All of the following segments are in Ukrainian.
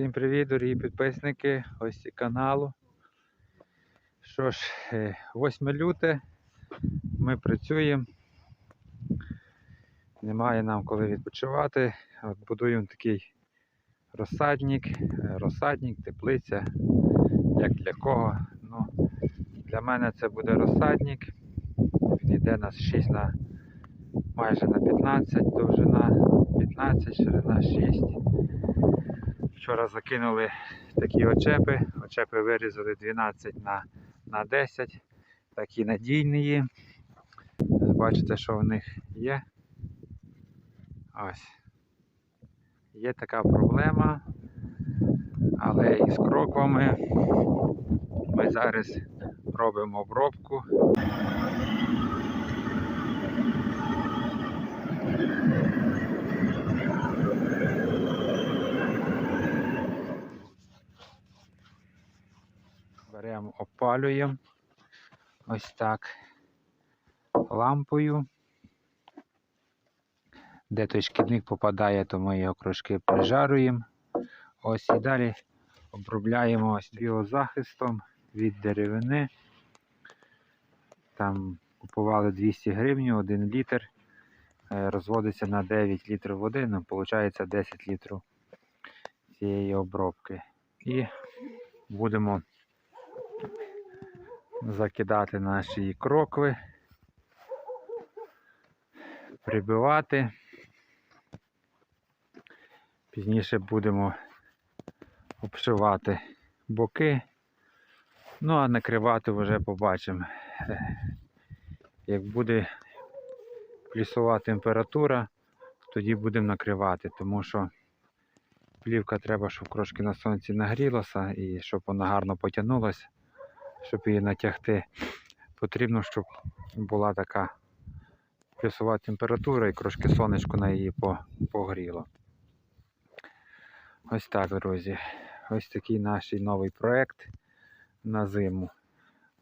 Всім привіт, дорогі підписники, гості каналу. Що ж, е, 8 люте, ми працюємо. Немає нам коли відпочивати. От будуємо такий розсадник, е, розсадник, теплиця. Як для кого. Ну, для мене це буде розсадник. Він йде на 6 на майже на 15, довжина 15, ширина 6. Вчора закинули такі очепи. Очепи вирізали 12 на, на 10. Такі надійні. Бачите, що в них є. Ось. Є така проблема. Але із кроквами ми зараз робимо обробку. Беремо, опалюємо ось так лампою. Де той шкідник попадає, то ми його трошки прижаруємо. Ось і далі обробляємо ось біозахистом від деревини. Там купували 200 гривень, 1 літр. Е, Розводиться на 9 літрів води, ну, виходить 10 літрів цієї обробки. І будемо закидати наші крокви, прибивати. Пізніше будемо обшивати боки. Ну а накривати вже побачимо. Як буде плюсова температура, тоді будемо накривати, тому що плівка треба, щоб трошки на сонці нагрілася і щоб вона гарно потягнулася щоб її натягти, потрібно, щоб була така плюсова температура і трошки сонечко на її погріло. Ось так, друзі. Ось такий наш новий проект на зиму.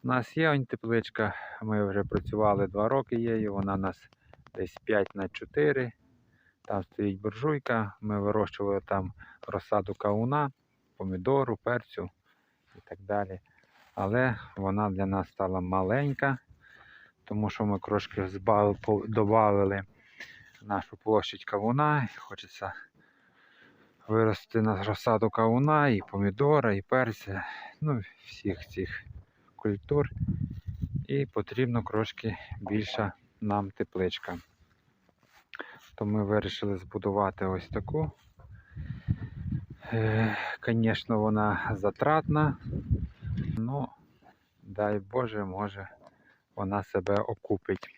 У нас є он тепличка, ми вже працювали 2 роки її, вона у нас десь 5 на 4. Там стоїть буржуйка, ми вирощували там розсаду кауна, помідору, перцю і так далі але вона для нас стала маленька, тому що ми трошки додали нашу площадь кавуна. Хочеться вирости на розсаду кавуна, і помідора, і перця, ну, всіх цих культур. І потрібно трошки більша нам тепличка. То ми вирішили збудувати ось таку. Звісно, вона затратна, Ну, дай Боже, може вона себе окупить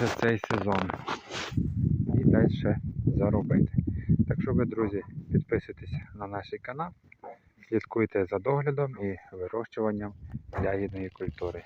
за цей сезон. І далі заробити. Так що ви, друзі, підписуйтесь на наш канал, слідкуйте за доглядом і вирощуванням ягідної культури.